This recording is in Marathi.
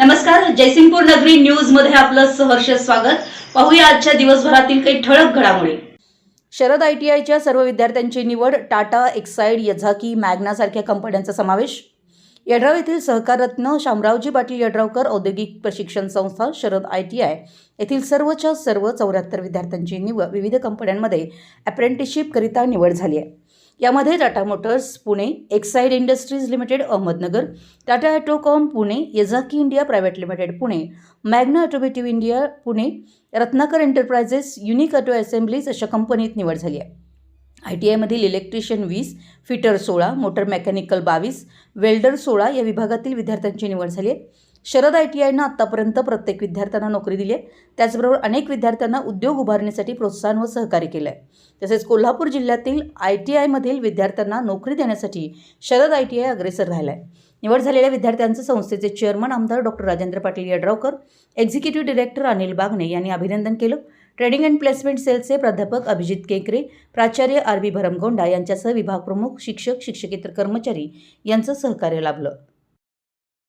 नमस्कार जयसिंगपूर नगरी न्यूजमध्ये आपलं सहर्ष स्वागत. पाहूया आजच्या दिवसभरातील काही ठळक घडामोडी. शरद आयटीआयच्या सर्व विद्यार्थ्यांची निवड टाटा एक्साईड यझाकी मॅग्ना सारख्या कंपन्यांचा समावेश. यड्राव येथील सहकाररत्न शामरावजी पाटील यड्रावकर औद्योगिक प्रशिक्षण संस्था शरद आय टी आय येथील सर्वच्या सर्व चौऱ्याहत्तर विद्यार्थ्यांची निवड विविध कंपन्यांमध्ये अप्रेंटिसशिपकरिता निवड झाली आहे. यामध्ये Tata motors Pune Exide industries limited Ahmednagar Tata autocomp Pune Yazaki India private limited Pune Magna automotive India Pune Ratnakar enterprises unique auto assemblies अशा कंपनीत निवड झाली आहे. आय टी आयमधील इलेक्ट्रिशियन वीस फिटर सोळा मोटर मेकॅनिकल बावीस वेल्डर सोळा या विभागातील विद्यार्थ्यांची निवड झाली आहे. शरद आय टी आयनं आत्तापर्यंत प्रत्येक विद्यार्थ्यांना नोकरी दिली आहे. त्याचबरोबर अनेक विद्यार्थ्यांना उद्योग उभारण्यासाठी प्रोत्साहन व सहकार्य केलं आहे तसेच कोल्हापूर जिल्ह्यातील आय टी आयमधील विद्यार्थ्यांना नोकरी देण्यासाठी शरद आय टी आय अग्रेसर राहिला आहे निवड झालेल्या विद्यार्थ्यांचं संस्थेचे चेअरमन आमदार doctor Rajendra Patil Yadravkar executive director Anil Bagane यांनी अभिनंदन केलं. ट्रेडिंग अँड प्लेसमेंट सेलचे प्राध्यापक अभिजित केकरे प्राचार्य आर बी भरमगोंडा यांच्यासह विभाग प्रमुख शिक्षक शिक्षकेतर कर्मचारी यांचं सहकार्य लाभलं.